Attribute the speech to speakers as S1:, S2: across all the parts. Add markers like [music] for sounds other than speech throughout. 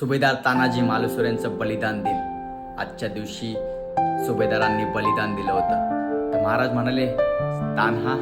S1: सुभेदार तानाजी मालुसुरेंचं बलिदान दिन आजच्या दिवशी सुभेदारांनी बलिदान दिलं होतं. तर महाराज म्हणाले तान्हा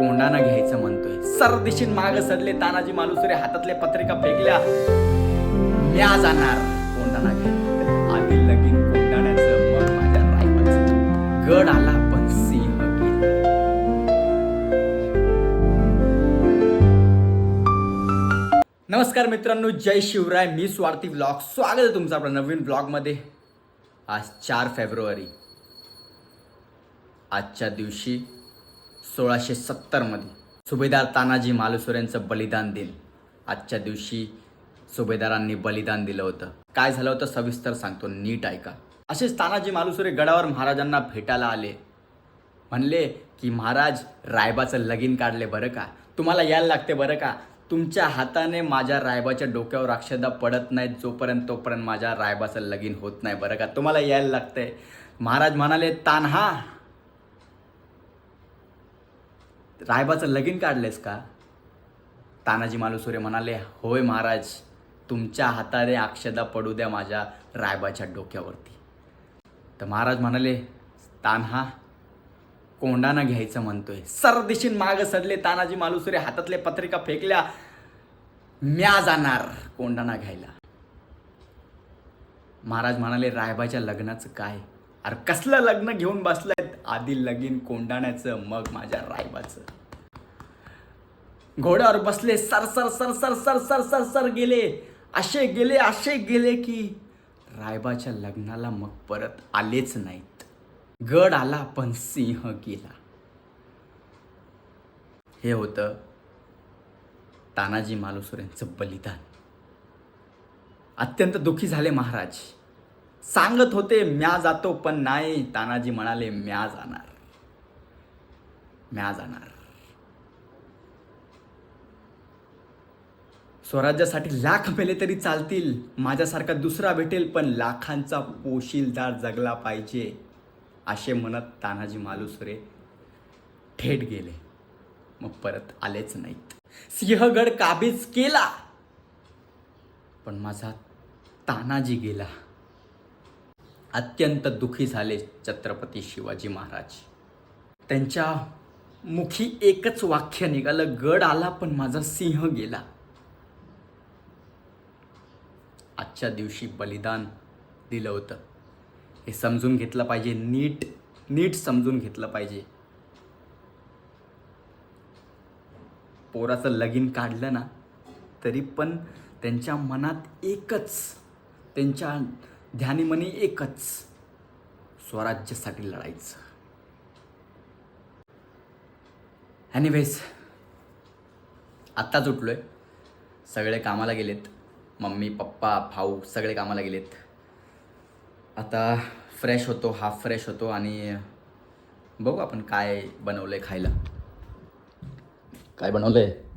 S1: कोंडाना घ्यायचं म्हणतोय. सरदिशीन माग सरले तानाजी मालुसरे हातातले पत्रिका फेकल्या. म्या जाणार कोंडाना घ्यायला. आधी लगीन नमस्कार मित्रांनो जय शिवराय मी स्वार्थी ब्लॉग. स्वागत आहे तुमचं आपल्या नवीन ब्लॉगमध्ये. आज चार फेब्रुवारी. आजच्या दिवशी सोळाशे सत्तरमध्ये सुभेदार तानाजी मालुसरेंचं बलिदान दिन. आजच्या दिवशी सुभेदारांनी बलिदान दिलं होतं. काय झालं होतं सविस्तर सांगतो नीट ऐका. असेच तानाजी मालुसरे गडावर महाराजांना भेटायला आले. म्हणले की महाराज रायबाचं लगीन काढले बरं का? तुम्हाला यायला लागते बरं का? तुमच्या हाताने माझ्या रायबाच्या डोक्यावर अक्षदा पडत नाहीत जोपर्यंत तोपर्यंत माझ्या रायबाचं लगीन होत नाही. बरं का? तुम्हाला यायला लागतंय. महाराज म्हणाले तान्हा! रायबाचं लगीन काढलेस का? तानाजी मालुसुरे म्हणाले होय महाराज तुमच्या हाताने अक्षदा पडू द्या माझ्या रायबाच्या डोक्यावरती. तर महाराज म्हणाले तान्हा कोंडाना घ्यायचं म्हणतोय. सरदिशीन मागं सडले तानाजी मालुसुरे हातातले पत्रिका फेकल्या म्या जाणार कोंडाणा घ्यायला. महाराज म्हणाले रायबाच्या लग्नाचं काय? अरे कसलं लग्न घेऊन बसलाय आधी लगीन कोंडाण्याचं मग माझ्या रायबाचं. घोड्यावर बसले सर सर सर सर सर सर सर सर गेले. असे गेले असे गेले की रायबाच्या लग्नाला मग परत आलेच नाहीत. गड आला पण सिंह गेला. हे होतं तानाजी मालुसरेंचं बलिदान. अत्यंत दुःखी झाले महाराज. सांगत होते म्या जातो पण नाही. तानाजी म्हणाले म्या जाणार. म्या जाणार. स्वराज्यासाठी लाख मेले तरी चालतील. माझ्यासारखा दुसरा भेटेल पण लाखांचा पोशीलदार जगला पाहिजे असे म्हणत तानाजी मालुसरे थेट गेले. मग परत आलेच नाहीत. सिंहगड काबीज केला. पण माझा तानाजी गेला. अत्यंत दुखी झाले छत्रपती शिवाजी महाराज. त्यांच्या मुखी एकच वाक्य निघालं गड आला पण माझा सिंह गेला. आजच्या दिवशी बलिदान दिलं होतं. हे समजून घेतलं पाहिजे नीट नीट समजून घेतलं पाहिजे. पोराचं लगीन काढलं ना तरी पण त्यांच्या मनात एकच त्यांच्या ध्यानीमनी एकच स्वराज्यासाठी लढायचं. ॲनिवेज आत्ताच उठलो आहे सगळे कामाला गेलेत. मम्मी पप्पा भाऊ सगळे कामाला गेलेत. आता फ्रेश होतो हाफ फ्रेश होतो आणि बघू आपण काय बनवलं आहे खायला. काय बनवलं आहे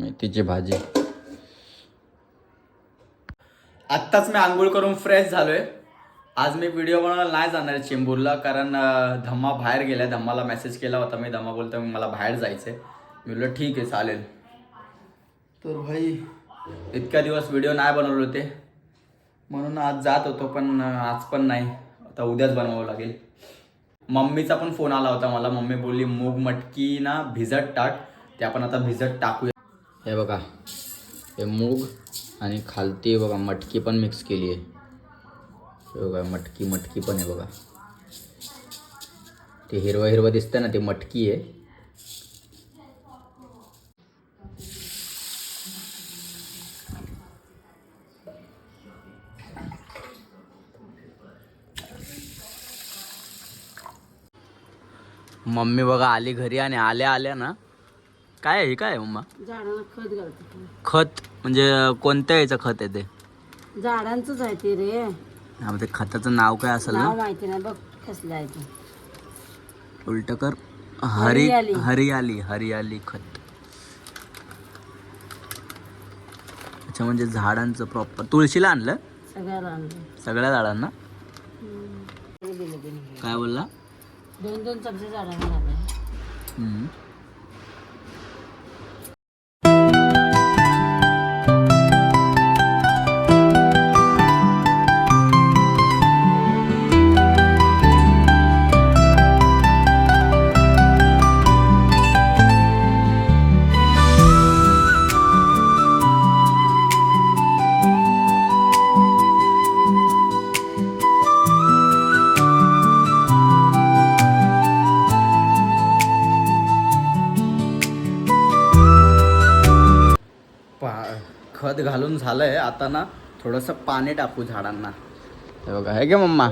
S1: मेथीची भाजी. आत्ताच मी आंघोळ करून फ्रेश झालोय. आज मी व्हिडिओ बनवायला नाही जाणार आहे चेंबूरला कारण धम्मा बाहेर गेलाय. धम्माला मेसेज केला होता मी. धम्मा बोलतो मला बाहेर जायचंय. मी बोललो ठीक आहे चालेल. तर भाई इतक्या दिवस व्हिडिओ नाही बनवले होते. म्हणून आज जात होतो पण आज पण नाही. आता उद्याच बनवावं लागेल. मम्मीचा पण फोन आला होता मला. मम्मी बोलली मूग मटकी ना भिजत टाक ते आपण आता भिजत टाकूया. हे बघा हे मूग आणि खालती बघा मटकी पण मिक्स केली आहे. हे बघा मटकी मटकी पण आहे बघा. ते हिरवं हिरवं दिसतं ना ते मटकी आहे. मम्मी बघा आली घरी आणि आल्या आल्या ना. काय आहे हे? काय आहे मम्मा?
S2: झाडांना खत घालतो
S1: खत? म्हणजे कोणत्या याचं खत आहे ते?
S2: झाडांचंच आहे ते रे.
S1: हा मग ते खताचं नाव काय असेल
S2: नाव
S1: ना
S2: माहिती नाही बघ कसलं आहे ते.
S1: उलट कर. हरी
S2: हरियाली.
S1: हरियाली हरियाली खत. अच्छा म्हणजे झाडांचं प्रॉपर तुळशीला आणलं?
S2: सगळ्याला आणलं.
S1: सगळ्या झाडांना? काय बोलला?
S2: दोन दोन चमचे झाडांना घालाय
S1: हम्म. घालून झालंय. आता ना थोडंसं पाणी टाकू झाडांना. हे बघा हे गे मम्मा.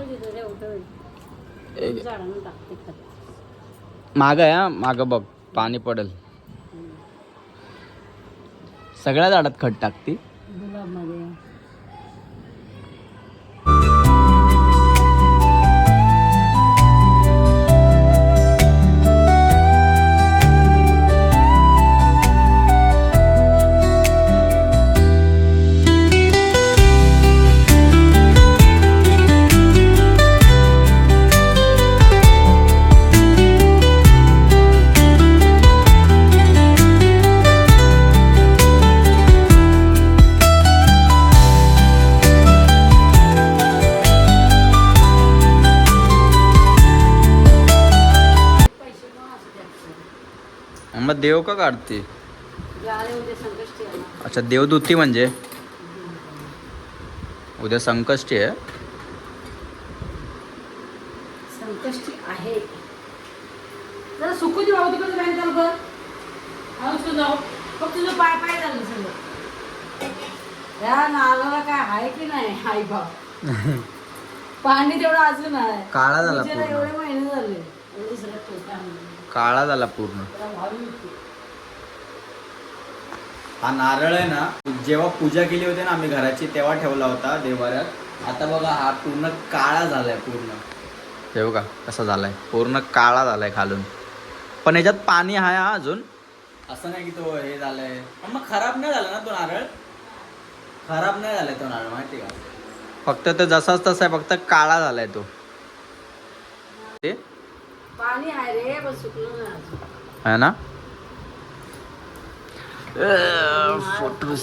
S1: मागं आहे हा मागं बघ. पाणी पडेल. सगळ्या झाडात खत टाकती. मग देव का काढते. अच्छा देवदूती म्हणजे? उद्या संकष्टी आहे?
S2: संकष्टी आहे. जरा सुकू दे बाबा तिकडे बँक चालू कर हळूच जाऊ. फक्त तुझं पाय पाय झालं सगळं. या नालाला काय आहे की नाही आई बाप? [laughs] पाणी तेवढं अजून आहे.
S1: काळा झाला.
S2: एवढे महिने झाले.
S1: काळा झाला पूर्ण. हा नारळ आहे ना जेव्हा पूजा केली होती ना आम्ही घराची तेव्हा ठेवला होता देवाऱ्यात. आता बघा हा पूर्ण काळा झालाय पूर्ण. ठेवू का कसा झालाय. पूर्ण काळा झालाय खालून. पण याच्यात पाणी आहे हा अजून. असं नाही की तो हे झालंय. पण मग खराब नाही झाला ना तो नारळ? खराब नाही झालाय तो नारळ माहिती का? फक्त तो जसाच तसा आहे फक्त काळा झालाय तो. ते
S2: पाणी आहे रे पण सुकलं नाही अजून.
S1: है ना? फोटोज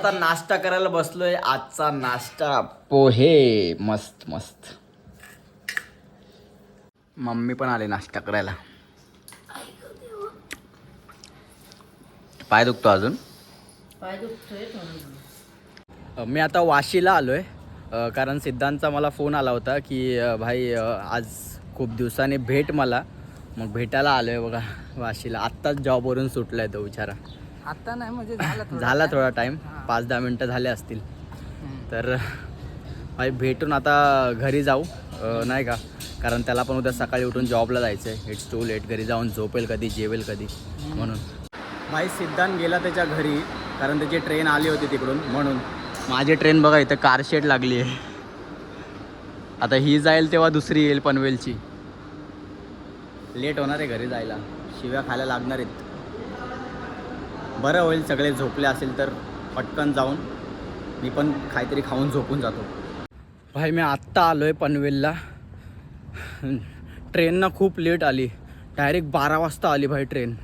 S1: आता नाश्ता करायला बसलोय. आजचा नाश्ता पोहे. मस्त मस्त. मम्मी पण आले नाश्ता करायला. पाय दुखतो अजून? मी आता वाशीला आलो आहे कारण सिद्धांतचा मला फोन आला होता की भाई आज खूप दिवसांनी भेट मला. मग भेटायला आलो आहे बघा वाशीला. आत्ताच जॉबवरून सुटला आहे तो विचारा
S2: आता नाही म्हणजे झालं
S1: झाला थोडा टाईम पाच दहा मिनटं झाले असतील. तर भाई भेटून आता घरी जाऊ. नाही का? कारण त्याला पण उद्या सकाळी उठून जॉबला जायचं आहे इट्स टू लेट घरी जाऊन झोपेल कधी जेवेल कधी. म्हणून. भाई सिद्धांत गेला त्याच्या घरी कारण त्याची ट्रेन आली होती तिकडून. म्हणून. माझी ट्रेन बघा इथं कारशेड लागली आहे. आता ही जाईल तेव्हा दुसरी येईल पनवेलची. लेट होणार आहे घरी जायला. शिव्या खायला लागणार आहेत. बरं होईल सगळे झोपले असेल तर पटकन जाऊन. मी पण काहीतरी खाऊन झोपून जातो. भाई मी आत्ता आलो आहे पनवेलला ट्रेननं खूप लेट आली. डायरेक्ट बारा वाजता आली भाई ट्रेन.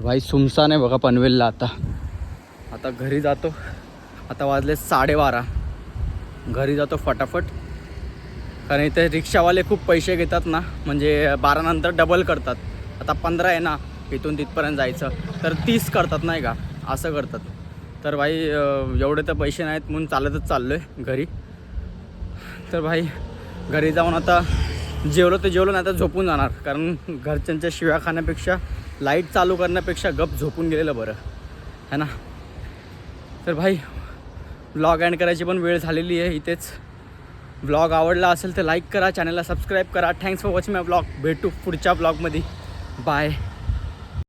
S1: भाई सुमसान आहे बघा पनवेलला आता. आता घरी जातो. आता वाजले साडेबारा. घरी जातो फटाफट. कारण इथे रिक्षावाले खूप पैसे घेतात ना. म्हणजे बारानंतर डबल करतात. आता पंधरा आहे ना. इथून तिथपर्यंत जायचं. तर तीस करतात नाही का? असं करतात. तर भाई एवढे तर पैसे नाहीत म्हणून चालतच चाललो आहे घरी. तर भाई घरी जाऊन आता जेवलो तर जेवलो नाही तर झोपून जाणार. कारण घरच्यांच्या शिव्या खाण्यापेक्षा लाइट चालू करण्यापेक्षा गप झोपून गेलेलं बरं. है ना? तर भाई ब्लॉग अँड करायची पण वेळ झालेली आहे इथेच. ब्लॉग आवडला असेल तर लाईक करा चॅनलला सबस्क्राईब करा. Thanks for watching my blog भेटू पुढच्या ब्लॉगमध्ये बाय